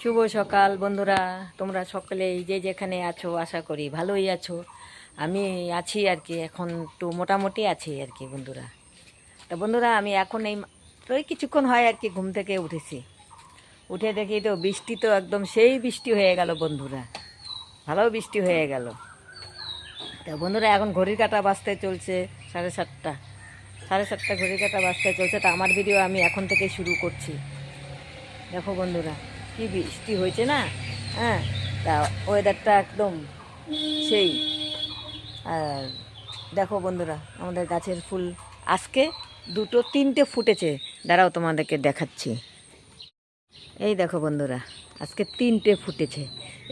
শুভ সকাল বন্ধুরা। তোমরা সকলেই যে যেখানে আছো, আশা করি ভালোই আছো। আমি আছি আর কি, এখন একটু মোটামুটি আছি আর কি বন্ধুরা। তা বন্ধুরা, আমি এখন এই ওই কিছুক্ষণ হয় আর কি ঘুম থেকে উঠেছি। উঠে দেখি তো বৃষ্টি তো একদম সেই বৃষ্টি হয়ে গেল বন্ধুরা। ভালো বৃষ্টি হয়ে গেল। তা বন্ধুরা, এখন ঘড়ির কাটা বাজতে চলছে সাড়ে সাতটা। সাড়ে সাতটা ঘড়ির কাটা বাজতে চলছে। তা আমার ভিডিও আমি এখন থেকে শুরু করছি। দেখো বন্ধুরা। কি বৃষ্টি হয়েছে না? হ্যাঁ তা ওয়েদারটা একদম সেই। আর দেখো বন্ধুরা, আমাদের গাছের ফুল আজকে দুটো তিনটে ফুটেছে। দাঁড়াও তোমাদেরকে দেখাচ্ছি। এই দেখো বন্ধুরা, আজকে তিনটে ফুটেছে।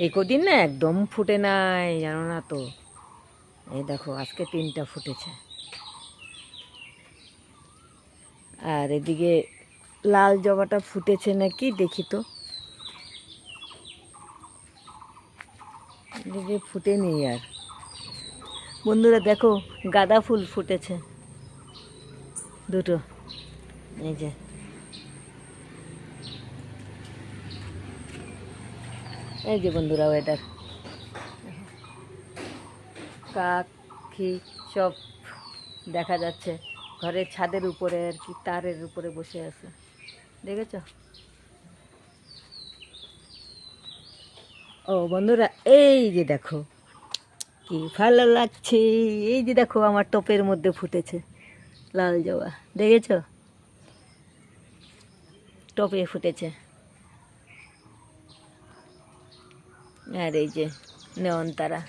এই কদিন না একদম ফুটে নাই, জানো না তো। এই দেখো, আজকে তিনটা ফুটেছে। আর এদিকে লাল জবাটা ফুটেছে নাকি, দেখি তো। এদিকে ফুটেনি আর। বন্ধুরা দেখো, গাঁদা ফুল ফুটেছে। দুটো। এই যে। এই যে বন্ধুরা ওয়েদার কাকি সব দেখা যাচ্ছে। ঘরের ছাদের উপরে আর কি, তারের উপরে বসে আছে। দেখেছ? ও বন্ধুরা এই যে দেখো কি ভালো লাগছে। এই যে দেখো আমার টপের মধ্যে ফুটেছে লাল জবা। দেখেছ? টপে ফুটেছে। আর এই যে নেওয়ানতারা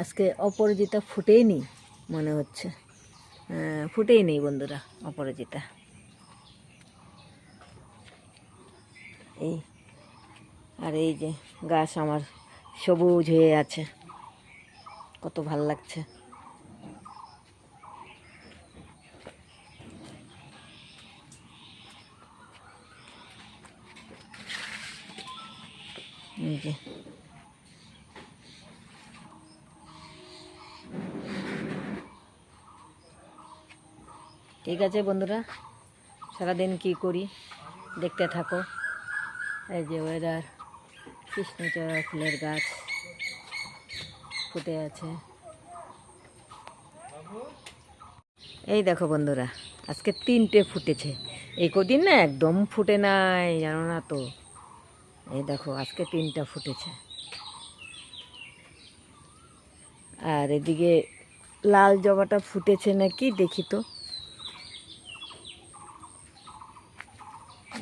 আজকে অপরাজিতা ফুটেই নি মনে হচ্ছে। হ্যাঁ, ফুটেই নেই বন্ধুরা অপরাজিতা। এই আর এই যে গাছ আমার সবুজ হয়ে আছে। কত ভালো লাগছে। ঠিক আছে বন্ধুরা, সারাদিন কি করি দেখতে থাকো। এই যে ওয়েদার কৃষ্ণচূড়া ফুলের গাছ ফুটে আছে। এই দেখো বন্ধুরা, আজকে তিনটে ফুটেছে। এই কদিন না একদম ফুটে নাই, জানো না তো। এই দেখো, আজকে তিনটা ফুটেছে। আর এদিকে লাল জবাটা ফুটেছে নাকি, দেখি তো।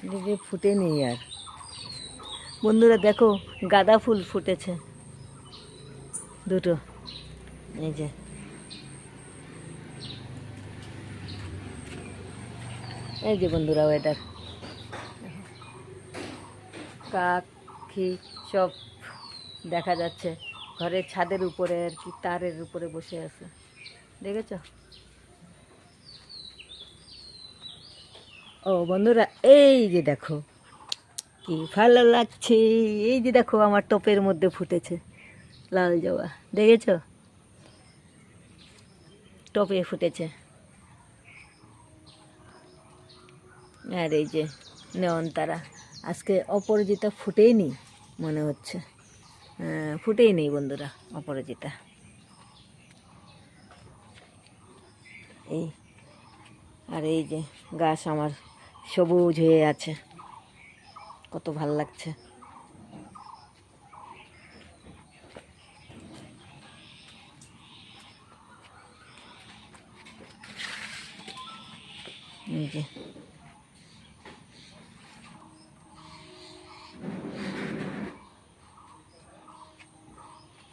এদিকে ফুটেনি আর। বন্ধুরা দেখো, গাঁদা ফুল ফুটেছে। দুটো। এই যে। এই যে বন্ধুরা ওয়েদার। কাকি সব দেখা যাচ্ছে। ঘরের ছাদের উপরে আর কি, তারের উপরে বসে আছে। দেখেছ? ও বন্ধুরা, এই যে দেখো। কি ভালো লাগছে? এই যে দেখো আমার টপের মধ্যে ফুটেছে লাল জবা। দেখেছ? টপে ফুটেছে। আর এই যে নেওয়ানতারা আজকে অপরাজিতা ফুটেই নি মনে হচ্ছে। হ্যাঁ, ফুটেই নেই বন্ধুরা অপরাজিতা। এই আর এই যে গাছ আমার সবুজ হয়ে আছে। কত ভালো লাগছে।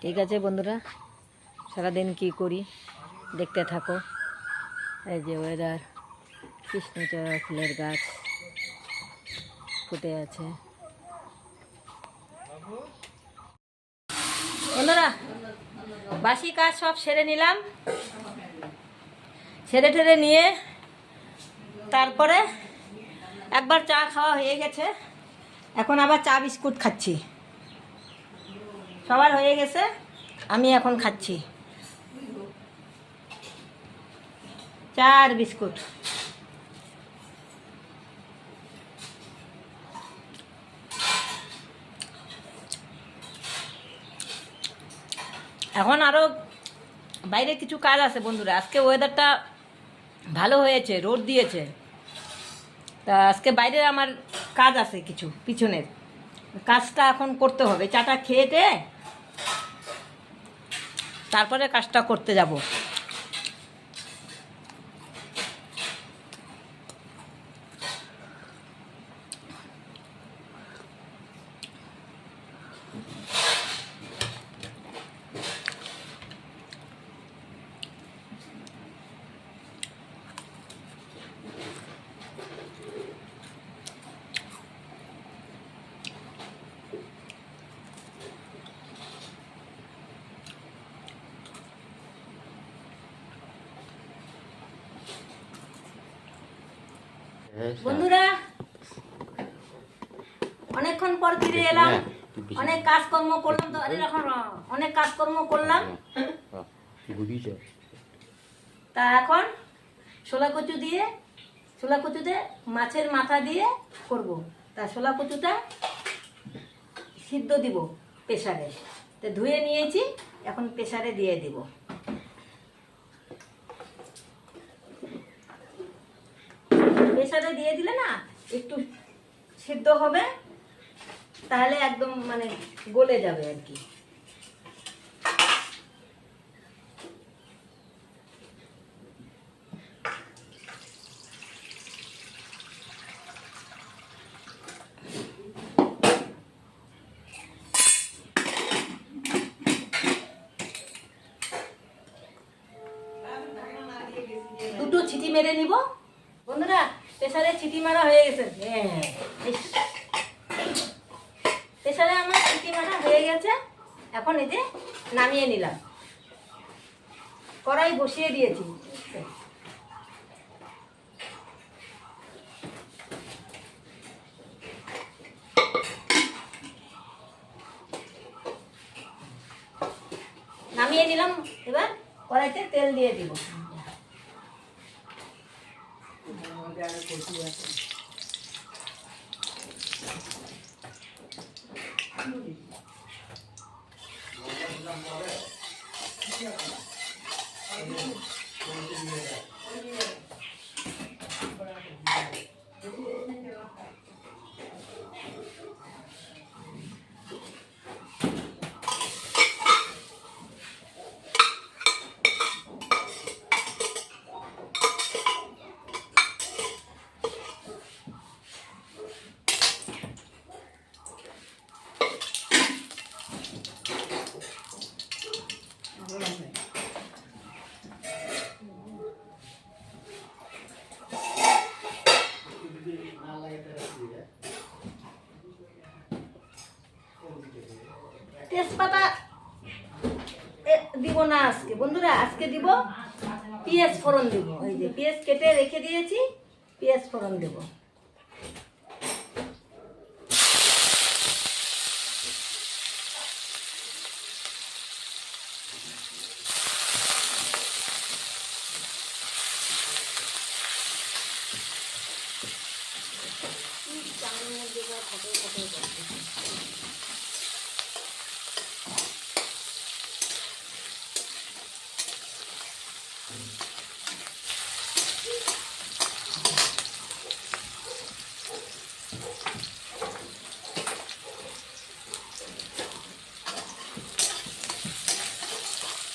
ঠিক আছে বন্ধুরা, সারাদিন কি করি দেখতে থাকো। এই যে ওয়েদার কৃষ্ণচূড়া ফুলের গাছ। ফুটে আছে। বন্ধুরা, বাসি কাজ সব সেরে নিলাম। সেরে ঠেরে নিয়ে তারপরে একবার চা খাওয়া হয়ে গেছে। এখন আবার চা বিস্কুট খাচ্ছি। সবার হয়ে গেছে, আমি এখন খাচ্ছি। চা আর বিস্কুট। এখন আরও বাইরে কিছু কাজ আছে বন্ধুরা। আজকে ওয়েদারটা ভালো হয়েছে, রোদ দিয়েছে। তা আজকে বাইরে আমার কাজ আছে কিছু, পিছনের। কাজটা এখন করতে হবে। চাটা খেয়েতে তারপরে কাজটা করতে যাব। বন্ধুরা অনেকক্ষণ পর ফিরে এলাম। অনেক কাজকর্ম করলাম তো আরে এখন অনেক কাজকর্ম করলাম। তা এখন ছোলা কচু দিয়ে ছোলা কচুতে মাছের মাথা দিয়ে করব। তা ছোলা কচুটা সিদ্ধ দিব প্রেসারে। তো ধুয়ে নিয়েছি এখন প্রেসারে দিয়ে দিব। প্রেসারে দিয়ে দিলে না একটু সিদ্ধ হবে, তাহলে একদম মানে গলে যাবে আর কি। দুটো ছিটি মেরে নিব। বন্ধুরা প্রেসারে ছিটি মারা হয়ে গেছে। হ্যাঁ প্রেসারে আমার ছিটি মারা হয়ে গেছে। এখন এই যে নামিয়ে নিলাম। কড়াই বসিয়ে দিয়েছি। নামিয়ে নিলাম, এবার কড়াইতে তেল দিয়ে দিব। 我去。তেজপাতা দিব না আজকে। বন্ধুরা, আজকে দিব পেঁয়াজ ফোড়ন দিব। এই যে পেঁয়াজ কেটে রেখে দিয়েছি, পেঁয়াজ ফোড়ন দেব।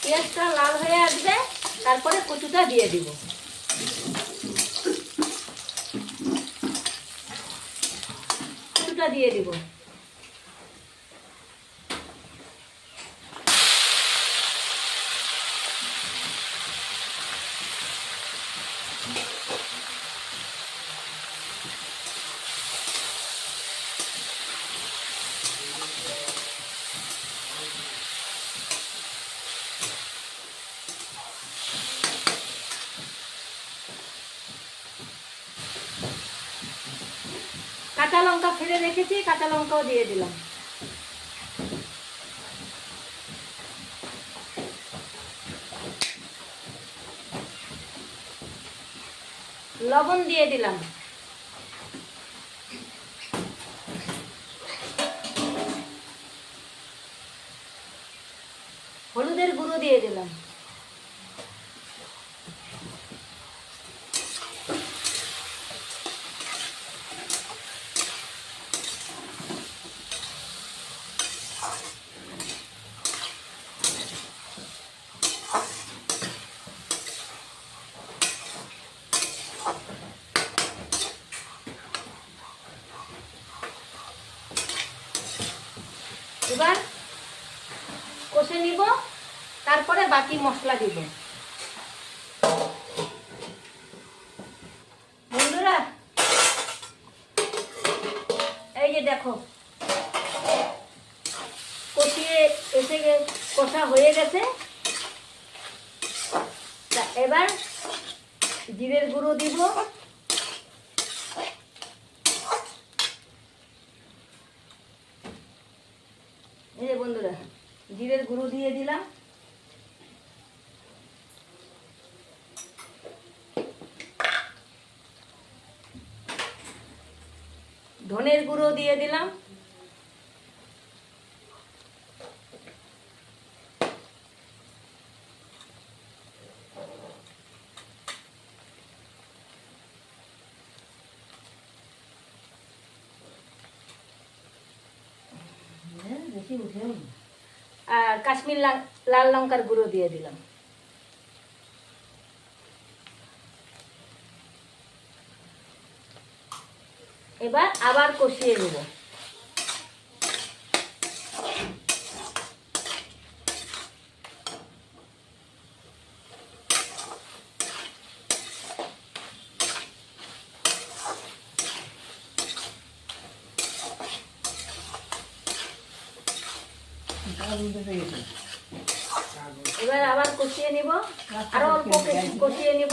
পেঁয়াজটা লাল হয়ে আসবে তারপরে কচুটা দিয়ে দিব। কচুটা দিয়ে দিব। কাঁচা লঙ্কা ফেলে রেখেছি কাঁচা লঙ্কাও দিয়ে দিলাম। লবণ দিয়ে দিলাম হলুদের জিরের গুঁড়ো দিয়ে দিলাম এবার কষে নিব তারপরে বাকি মশলা দিব বন্ধুরা এই যে দেখো। কষিয়ে এসে কষা হয়ে গেছে। এবার জিরের গুঁড়ো দিব। এই যে বন্ধুরা, জিরের গুঁড়ো দিয়ে দিলাম। ধনের গুঁড়ো দিয়ে দিলাম। বেশি আর কাশ্মীর লাল লঙ্কার গুঁড়ো দিয়ে দিলাম। এবার আবার কষিয়ে নেব। এবার আবার কষিয়ে নিব। আরও অল্প কষি- কষিয়ে নিব।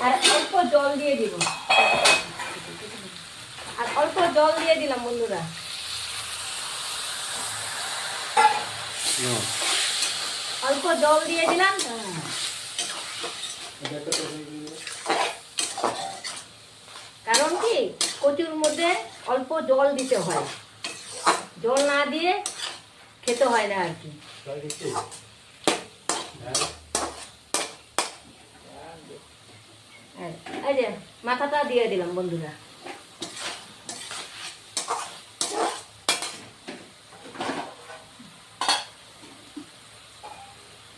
আর অল্প জল দিয়ে দিব। আর অল্প জল দিয়ে দিলাম, বন্ধুরা। অল্প জল দিয়ে দিলাম। কারণ কি? কচুর মধ্যে অল্প জল দিতে হয়। জল না দিয়ে খেতে হয় না আর কি। মাথাটা দিয়ে দিলাম বন্ধুরা।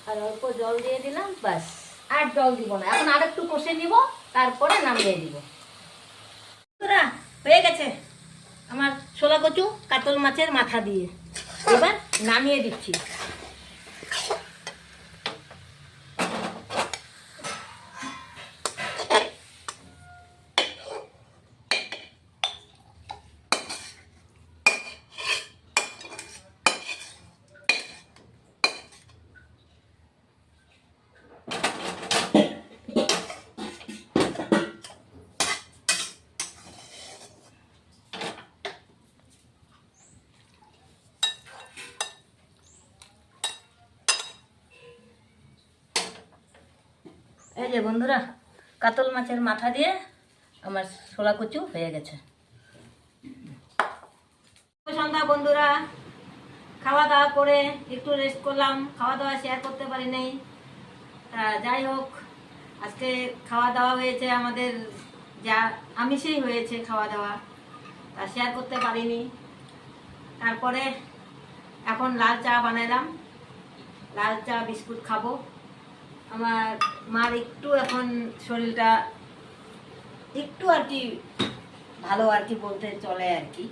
আর অল্প জল দিয়ে দিলাম বাস আর জল দিব না এখন আর একটু কষে নিব তারপরে নামিয়ে দিব। বন্ধুরা, হয়ে গেছে আমার ছোলা কচু কাতল মাছের মাথা দিয়ে। এবার নামিয়ে দিচ্ছি। এই যে বন্ধুরা, কাতল মাছের মাথা দিয়ে আমার ছোলা কচু হয়ে গেছে। সন্ধ্যা বন্ধুরা খাওয়া দাওয়া করে একটু রেস্ট করলাম খাওয়া দাওয়া শেয়ার করতে পারি নাই তা যাই হোক, আজকে খাওয়া দাওয়া হয়েছে আমাদের, যা আমিষেই হয়েছে খাওয়া দাওয়া তা শেয়ার করতে পারিনি। তারপরে এখন লাল চা বানাইলাম, লাল চা বিস্কুট খাব। আমার মার একটু এখন শরীরটা একটু আর কি ভালো আর কি বলতে চলে আর কি।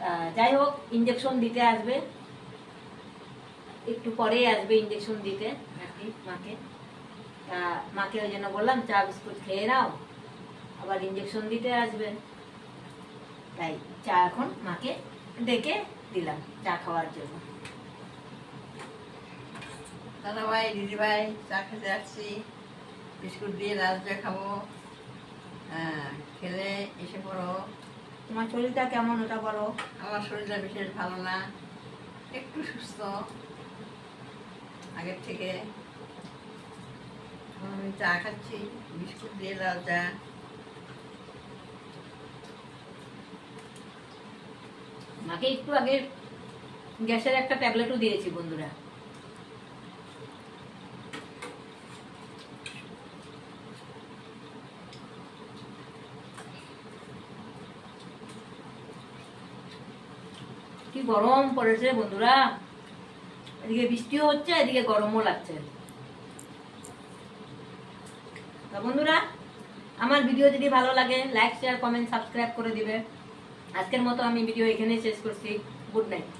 তা যাই হোক ইঞ্জেকশন দিতে আসবে। একটু পরেই আসবে ইঞ্জেকশন দিতে আর কি মাকে। তা মাকে ওই জন্য বললাম, চা বিস্কুট খেয়ে নাও। আবার ইঞ্জেকশন দিতে আসবে। তাই চা এখন মাকে ডেকে দিলাম, চা খাওয়ার জন্য। দাদা ভাই দিদি ভাই চা খেতে আসছি বিস্কুট দিয়ে লাল চা খাব। হ্যাঁ খেলে এসে পড়ো। তোমার শরীরটা কেমন ওটা বলো। আমার শরীরটা বিশেষ ভালো না। একটু সুস্থ। আগের থেকে। আমি চা খাচ্ছি বিস্কুট দিয়ে লাল চা। মাকে একটু আগে গ্যাসের একটা ট্যাবলেটও দিয়েছি বন্ধুরা কি গরম পড়েছে বন্ধুরা। এদিকে বৃষ্টিও হচ্ছে, এদিকে গরমও লাগছে। তা বন্ধুরা, আমার ভিডিও যদি ভালো লাগে লাইক শেয়ার কমেন্ট সাবস্ক্রাইব করে দিবে। আজকের মতো আমি ভিডিও এখানেই শেষ করছি। Good night